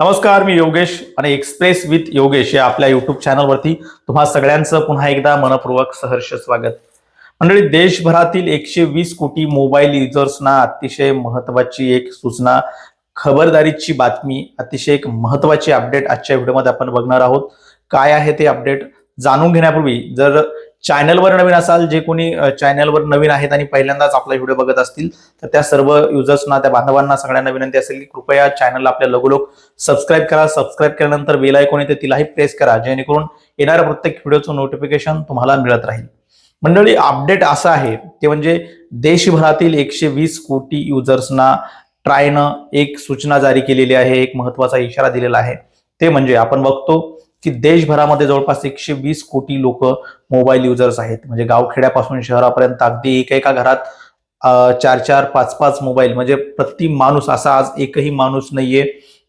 नमस्कार मी योगेश आणि express with Yogesh या आपल्या युट्यूब चॅनलवरती तुम्हा सगळ्यांचं पुन्हा एकदा मनपूर्वक सहर्ष स्वागत. मंडळी देशभरातील एकशे वीस कोटी मोबाईल युजर्सना अतिशय महत्वाची एक सूचना खबरदारीची बातमी अतिशय एक महत्वाची अपडेट आजच्या व्हिडिओमध्ये आपण बघणार आहोत. काय आहे ते अपडेट जाणून घेण्यापूर्वी जर चॅनलवर नवीन असाल जे कोणी चॅनलवर नवीन आहेत आणि पहिल्यांदाच आपला व्हिडिओ बघत असतील तर त्या सर्व युजर्सना त्या बांधवांना सगळ्यांना विनंती असेल की कृपया चॅनलला आपल्या लगोलोक सबस्क्राईब करा. सबस्क्राईब केल्यानंतर बेल आयकॉन येते तिलाही प्रेस करा जेणेकरून येणाऱ्या प्रत्येक व्हिडिओचं नोटिफिकेशन तुम्हाला मिळत राहील. मंडळी अपडेट असं आहे ते म्हणजे देशभरातील एकशे वीस कोटी युजर्सना ट्रायनं एक सूचना जारी केलेली आहे एक महत्त्वाचा इशारा दिलेला आहे. ते म्हणजे आपण बघतो की देशभरामध्ये जवळपास एकशे वीस कोटी लोक मोबाईल युजर्स आहेत. म्हणजे गावखेड्यापासून शहरापर्यंत अगदी एका एका घरात चार चार पाच पाच मोबाईल म्हणजे प्रति माणूस असा आज एकही माणूस नाहीये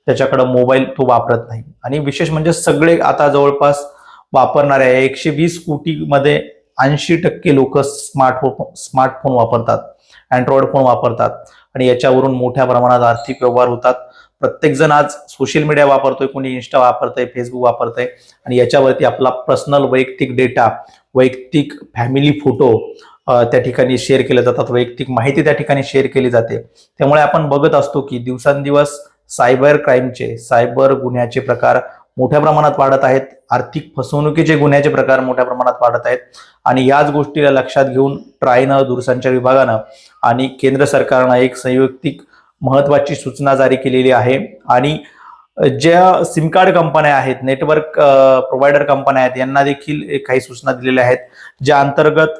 त्याच्याकडे मोबाईल तो वापरत नाही. आणि विशेष म्हणजे सगळे आता जवळपास वापरणारे आहे. एकशे वीस कोटीमध्ये ऐंशी टक्के लोक स्मार्टफोन स्मार्टफोन वापरतात. अँड्रॉइड फोन वापरतात. आणि याच्यावरून मोठ्या प्रमाणात आर्थिक व्यवहार होतात. प्रत्येक जण आज सोशल मीडिया वापरतोय कोणी इन्स्टा वापरतोय फेसबुक वापरतोय आणि याच्यावरती आपला पर्सनल वैयक्तिक डेटा वैयक्तिक फॅमिली फोटो त्या ठिकाणी शेअर केले जातात वैयक्तिक माहिती त्या ठिकाणी शेअर केली जाते. त्यामुळे आपण बघत असतो की दिवसांदिवस सायबर क्राईमचे सायबर गुन्ह्याचे प्रकार मोठ्या प्रमाणात वाढत आहेत. आर्थिक फसवणुकीचे गुन्ह्याचे प्रकार मोठ्या प्रमाणात वाढत आहेत. आणि याच गोष्टीला लक्षात घेऊन ट्रायनं दूरसंचार विभागानं आणि केंद्र सरकारनं एक संयुक्तिक महत्वाची सूचना जारी केलेली आहे. आणि ज्या सिम कार्ड कंपन्या आहेत नेटवर्क प्रोव्हायडर कंपन्या आहेत यांना देखील एक काही सूचना दिलेल्या आहेत ज्या अंतर्गत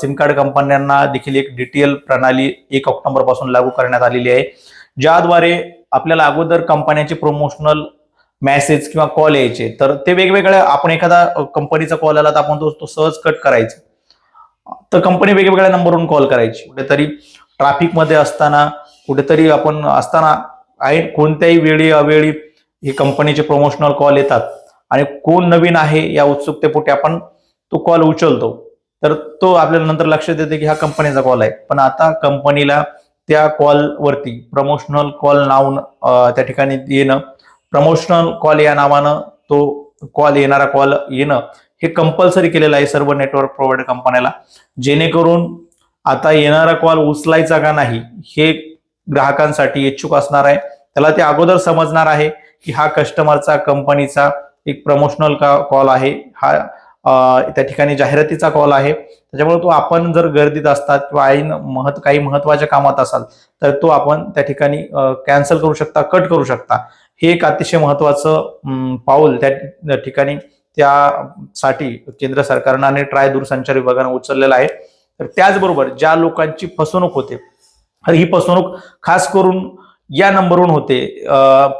सिम कार्ड कंपन्यांना देखील एक डीटीएल प्रणाली एक ऑक्टोबरपासून लागू करण्यात आलेली आहे. ज्याद्वारे आपल्याला अगोदर कंपन्याचे प्रमोशनल मेसेज किंवा कॉल यायचे तर ते वेगवेगळ्या आपण एखादा कंपनीचा कॉल आला तर आपण तो तो सहज कट करायचा. तर कंपनी वेगवेगळ्या नंबरवरून कॉल करायची. कुठेतरी ट्रॅफिकमध्ये असताना कुठेतरी आपण असताना आहे कोणत्याही वेळी अवेळी हे कंपनीचे प्रमोशनल कॉल येतात. आणि कोण नवीन आहे या उत्सुकतेपोटी आपण तो कॉल उचलतो. तर तो आपल्याला नंतर लक्षात येते की हा कंपनीचा कॉल आहे. पण आता कंपनीला त्या कॉलवरती प्रमोशनल कॉल नाव त्या ठिकाणी येणं प्रमोशनल कॉल या नावानं तो कॉल येणारा कॉल येणं हे कंपल्सरी केलेलं आहे सर्व नेटवर्क प्रोव्हायडर कंपन्याला जेणेकरून आता येणारा कॉल उचलायचा का नाही हे ग्राहकांसाठी इच्छुक असणार आहे. त्याला ते अगोदर समजणार आहे की हा कस्टमरचा कंपनीचा एक प्रमोशनल कॉल आहे. हा त्या ठिकाणी जाहिरातीचा कॉल आहे. त्याच्यामुळे तो आपण जर गर्दीत असतात किंवा ऐन महत काही महत्त्वाच्या कामात असाल तर तो आपण त्या ठिकाणी कॅन्सल करू शकता कट करू शकता. हे एक अतिशय महत्वाचं पाऊल त्या ठिकाणी त्यासाठी केंद्र सरकारनं आणि ट्राय दूरसंचार विभागानं उचललेलं आहे. तर त्याचबरोबर ज्या लोकांची फसवणूक होते ही फसवणूक खास करून या नंबरवरून होते.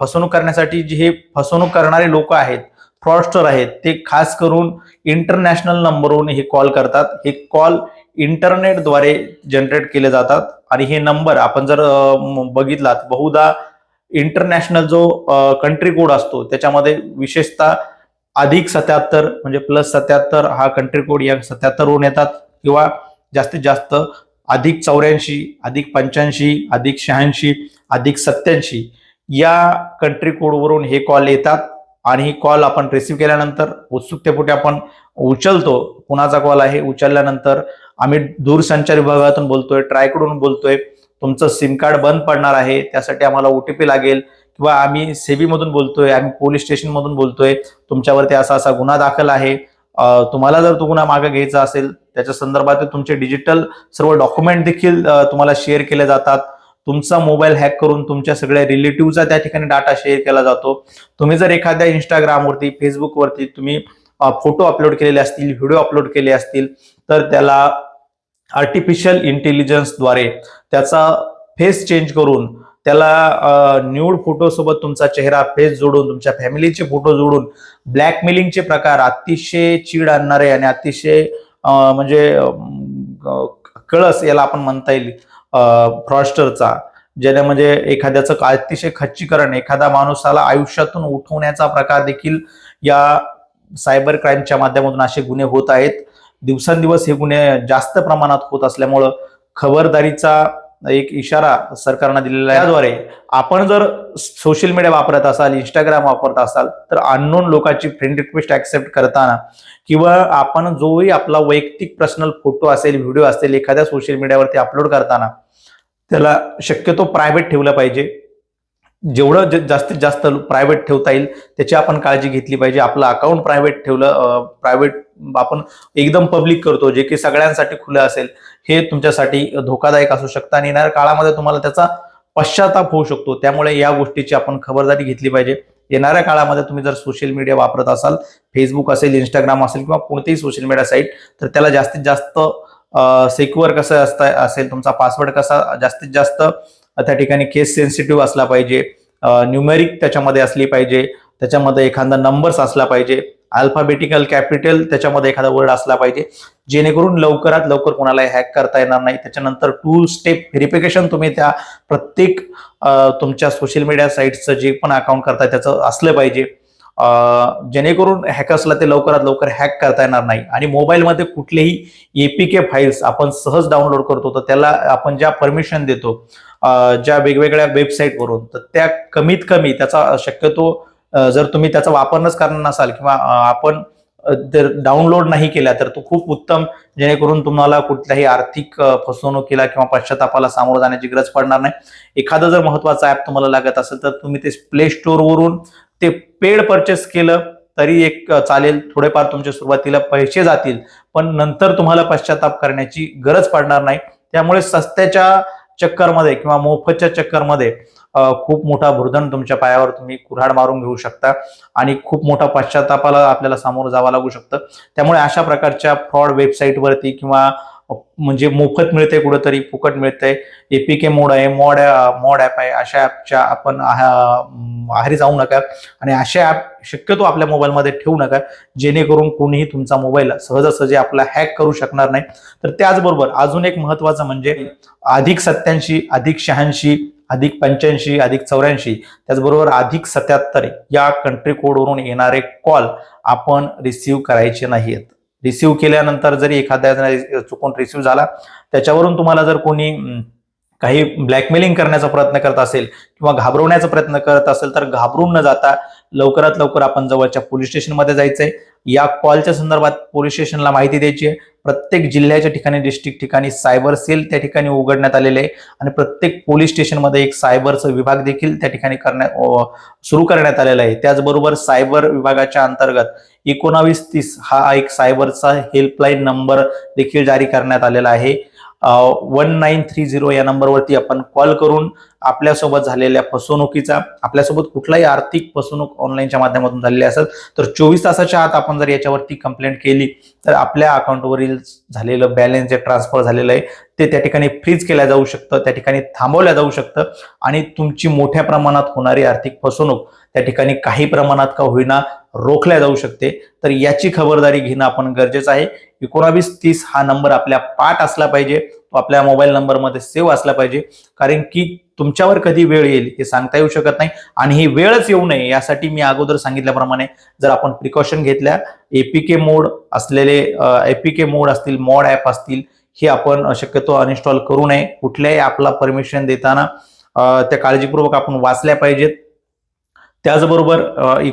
फसवणूक करण्यासाठी जे हे फसवणूक करणारे लोक आहेत फ्रॉडस्टर आहेत ते खास करून इंटरनॅशनल नंबरवरून हे कॉल करतात. हे कॉल इंटरनेटद्वारे जनरेट केले जातात आणि हे नंबर आपण जर बघितलात बहुधा इंटरनॅशनल जो कंट्री कोड असतो त्याच्यामध्ये विशेषतः अधिक सत्याहत्तर म्हणजे प्लस सत्याहत्तर हा कंट्री कोड या सत्याहत्तरवरून येतात किंवा जास्तीत जास्त अधिक चौऱ्याऐंशी अधिक पंच्याऐंशी अधिक शहाऐंशी अधिक सत्याऐंशी या कंट्री कोडवरून हे कॉल येतात आणि ही कॉल आपण रिसिव्ह केल्यानंतर उत्सुकतेपोटी आपण उचलतो. कुणाचा कॉल आहे? उचलल्यानंतर आम्ही दूरसंचार विभागातून बोलतोय ट्रायकडून बोलतोय. तुमचं सिम कार्ड बंद पडणार आहे. त्यासाठी आम्हाला ओटीपी लागेल. किंवा आम्ही सेबीमधून बोलतोय आम्ही पोलीस स्टेशनमधून बोलतोय. तुमच्यावरती असा असा गुन्हा दाखल आहे. तुम्हाला जर तो गुन्हा मागे घ्यायचा असेल त्याच्या संदर्भात तुमचे डिजिटल सर्व डॉक्युमेंट देखील तुम्हाला शेअर केले जातात. तुमचा मोबाईल हॅक करून तुमच्या सगळ्या रिलेटिव्हचा त्या ठिकाणी डाटा शेअर केला जातो. तुम्ही जर एखाद्या इंस्टाग्रामवरती फेसबुकवरती तुम्ही फोटो अपलोड केलेले असतील व्हिडिओ अपलोड केले असतील तर त्याला आर्टिफिशियल इंटेलिजन्सद्वारे त्याचा फेस चेंज करून त्याला न्यूड फोटोसोबत तुमचा चेहरा फेस जोडून तुमच्या फॅमिलीचे फोटो जोडून ब्लॅकमेलिंगचे प्रकार अतिशय चीड आणणारे आणि अतिशय म्हणजे कळस याला आपण म्हणता येईल फ्रॉस्टरचा ज्याने म्हणजे एखाद्याचं अतिशय खच्चीकरण एखादा माणूसाला आयुष्यातून उठवण्याचा प्रकार देखील या सायबर क्राईमच्या माध्यमातून असे गुन्हे होत आहेत. दिवसांदिवस हे गुन्हे जास्त प्रमाणात होत असल्यामुळं खबरदारीचा एक इशारा सरकारनं दिलेला आहे. आपण जर सोशल मीडिया वापरत असाल इंस्टाग्राम वापरत असाल तर अननोन लोकांची फ्रेंड रिक्वेस्ट ऍक्सेप्ट करताना किंवा आपण जोही आपला वैयक्तिक पर्सनल फोटो असेल व्हिडिओ असेल एखाद्या सोशल मीडियावरती अपलोड करताना त्याला शक्यतो प्रायव्हेट ठेवलं पाहिजे. जेवढं ज- जास्तीत जास्त प्रायव्हेट ठेवता येईल त्याची आपण काळजी घेतली पाहिजे. आपलं अकाउंट प्रायव्हेट ठेवलं प्रायव्हेट आपण एकदम पब्लिक करतो जे की सगळ्यांसाठी खुलं असेल हे तुमच्यासाठी धोकादायक असू शकतं आणि येणाऱ्या काळामध्ये तुम्हाला त्याचा पश्चाताप होऊ शकतो. त्यामुळे या गोष्टीची आपण खबरदारी घेतली पाहिजे. येणाऱ्या काळामध्ये तुम्ही जर सोशल मीडिया वापरत असाल फेसबुक असेल इंस्टाग्राम असेल किंवा कोणतीही सोशल मीडिया साईट तर त्याला जास्तीत जास्त सेक्युअर कसं असता असेल तुमचा पासवर्ड कसा जास्तीत जास्त त्या ठिकाणी केस सेन्सिटिव्ह असला पाहिजे. न्यूमेरिक त्याच्यामध्ये असली पाहिजे. त्याच्यामध्ये एखादा नंबर्स असला पाहिजे. अल्फाबेटिकल कॅपिटल त्याच्यामध्ये एखादा वर्ड असला पाहिजे. जेणेकरून लवकरात लवकर कोणाला हॅक करता येणार नाही. त्याच्यानंतर टू स्टेप व्हेरिफिकेशन तुम्ही त्या प्रत्येक तुमच्या सोशल मीडिया साईटचं जे पण अकाउंट करताय त्याचं असलं पाहिजे. जेणेकरून हॅकर्सला ते लवकरात लवकर हॅक करता येणार नाही. आणि मोबाईलमध्ये कुठलेही एपीके फाईल्स आपण सहज डाउनलोड करतो तर त्याला आपण ज्या परमिशन देतो ज्या वेगवेगळ्या वेबसाईटवरून तर त्या कमीत कमी त्याचा शक्यतो जर तुम्ही त्याचा वापरच करणार नसाल किंवा आपण जर डाउनलोड नाही केला तर तो खूप उत्तम जेणेकरून तुम्हाला कुठल्याही आर्थिक फसवणुकीला किंवा पश्चातापाला सामोरं जाण्याची गरज पडणार नाही. एखादं जर महत्वाचं ऍप तुम्हाला लागत असेल तर तुम्ही ते प्ले स्टोअरवरून ते पेड परचेस केलं तरी एक चालेल. थोडेफार तुमच्या सुरुवातीला पैसे जातील पण नंतर तुम्हाला पश्चाताप करण्याची गरज पडणार नाही. त्यामुळे सस्त्याच्या चक्करमध्ये किंवा मोफतच्या चक्करमध्ये खूप मोठा भुर्दंड तुमच्या पायावर तुम्ही कुऱ्हाड मारून घेऊ शकता आणि खूप मोठा पश्चातापाला आपल्याला सामोरं जावं लागू शकतं. त्यामुळे अशा प्रकारच्या फ्रॉड वेबसाईटवरती किंवा म्हणजे मोफत मिळते कुठंतरी फुकट मिळते एपीके मोड आहे मॉड मॉड ॲप आहे. अशा ॲपच्या आपण आहारी जाऊ नका. आणि अशा ॲप शक्यतो आपल्या मोबाईलमध्ये ठेवू नका जेणेकरून कोणीही तुमचा मोबाईल सहजासहजी आपला हॅक करू शकणार नाही. तर त्याचबरोबर अजून एक महत्वाचं म्हणजे अधिक सत्याऐंशी अधिक शहाऐंशी अधिक पंच्याऐंशी अधिक चौऱ्याऐंशी त्याचबरोबर अधिक सत्याहत्तर या कंट्री कोडवरून येणारे कॉल आपण रिसीव्ह करायचे नाही आहेत रिसिव्ह केल्यानंतर जरी एखाद्या चुकून रिसिव्ह झाला त्याच्यावरून तुम्हाला जर कोणी काही ब्लॅकमेलिंग करण्याचा प्रयत्न करत असेल किंवा घाबरवण्याचा प्रयत्न करत असेल तर घाबरून न जाता लवकरात लवकर आपण जवळच्या पोलीस स्टेशनमध्ये जायचंय. या कॉलच्या संदर्भात पोलीस स्टेशनला माहिती द्यायची आहे. प्रत्येक जिल्ह्याच्या ठिकाणी डिस्ट्रिक्ट ठिकाणी सायबर सेल त्या ठिकाणी उघडण्यात आलेले आहे. आणि प्रत्येक पोलीस स्टेशनमध्ये एक सायबरचा विभाग देखील त्या ठिकाणी करण्यात सुरू करण्यात आलेला आहे. त्याचबरोबर सायबर विभागाच्या अंतर्गत एकोणावीस तीस हा एक सायबरचा हेल्पलाईन नंबर देखील जारी करण्यात आलेला आहे. वन नाईन थ्री झिरो या नंबरवरती आपण कॉल करून आपल्यासोबत झालेल्या फसवणुकीचा आपल्यासोबत कुठलाही आर्थिक फसवणूक ऑनलाईनच्या माध्यमातून झालेली असेल तर चोवीस तासाच्या आत आपण जर याच्यावरती कंप्लेंट केली तर आपल्या अकाउंटवरील झालेलं बॅलन्स जे ट्रान्सफर झालेलं आहे ते त्या ठिकाणी फ्रीज केल्या जाऊ शकतं त्या ठिकाणी थांबवल्या जाऊ शकतं आणि तुमची मोठ्या प्रमाणात होणारी आर्थिक फसवणूक त्या ठिकाणी काही प्रमाणात का होईना रोखल्या जाऊ शकते. तर याची खबरदारी घेणं आपण गरजेचं आहे. एकोणावीस तीस हा नंबर आपल्या पाठ असला पाहिजे. तो आपल्या मोबाईल नंबरमध्ये सेव्ह असला पाहिजे. कारण की तुमच्यावर कधी वेळ येईल हे सांगता येऊ शकत नाही. आणि ही वेळच येऊ नये यासाठी मी अगोदर सांगितल्याप्रमाणे जर आपण प्रिकॉशन घेतल्या एपीके मोड असलेले एपीके मोड असतील मॉड ॲप असतील हे आपण शक्यतो अनइन्स्टॉल करू नये. कुठल्याही आपला परमिशन देताना त्या काळजीपूर्वक आपण वाचल्या पाहिजेत. त्याचबरोबर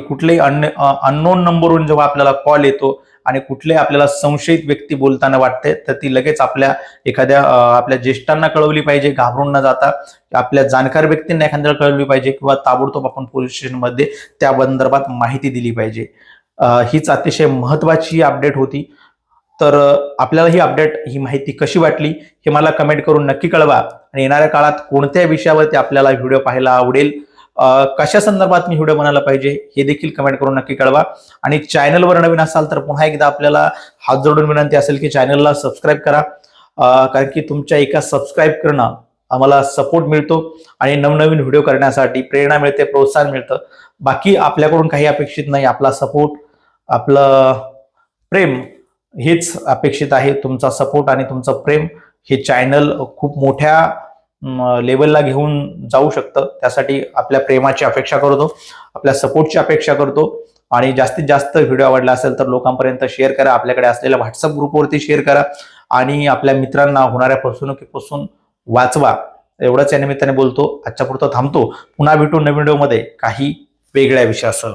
कुठलेही अन्य अननोन नंबरवरून जेव्हा आपल्याला कॉल येतो आणि कुठलेही आपल्याला संशयित व्यक्ती बोलताना वाटते तर ती लगेच आपल्या एखाद्या आपल्या ज्येष्ठांना कळवली पाहिजे घाबरून न जाता. आपल्या जाणकार व्यक्तींना एखाद्याला कळवली पाहिजे किंवा ताबडतोब आपण पोलीस स्टेशनमध्ये त्या संदर्भात माहिती दिली पाहिजे. हीच अतिशय महत्वाची अपडेट होती. तर आपल्याला ही अपडेट ही माहिती कशी वाटली हे मला कमेंट करून नक्की कळवा. आणि येणाऱ्या काळात कोणत्या विषयावरती आपल्याला व्हिडिओ पाहायला आवडेल कशा संदर्भात मी व्हिडिओ बनायला पाहिजे हे देखील कमेंट करून नक्की कळवा. आणि चॅनलवर नवीन असाल तर पुन्हा एकदा आपल्याला हात जोडून विनंती असेल की चॅनलला सबस्क्राईब करा. कारण की तुमच्या एका सबस्क्राईब करणं आम्हाला सपोर्ट मिळतो आणि नवनवीन व्हिडिओ करण्यासाठी प्रेरणा मिळते प्रोत्साहन मिळतं. बाकी आपल्याकडून काही अपेक्षित नाही आपला सपोर्ट आपलं प्रेम हेच अपेक्षित आहे. तुमचा सपोर्ट आणि तुमचं प्रेम हे चॅनल खूप मोठ्या लेवलला घेऊन जाऊ शकतं. त्यासाठी आपल्या प्रेमाची अपेक्षा करतो आपल्या सपोर्टची अपेक्षा करतो आणि जास्तीत जास्त व्हिडिओ आवडला असेल तर लोकांपर्यंत शेअर करा. आपल्याकडे असलेल्या व्हॉट्सअप ग्रुपवरती शेअर करा आणि आपल्या मित्रांना होणाऱ्या फसवणुकीपासून वाचवा. एवढंच या निमित्ताने बोलतो. आजच्या पुरतं थांबतो. पुन्हा भेटू नवीन व्हिडिओमध्ये काही वेगळ्या विषयासह.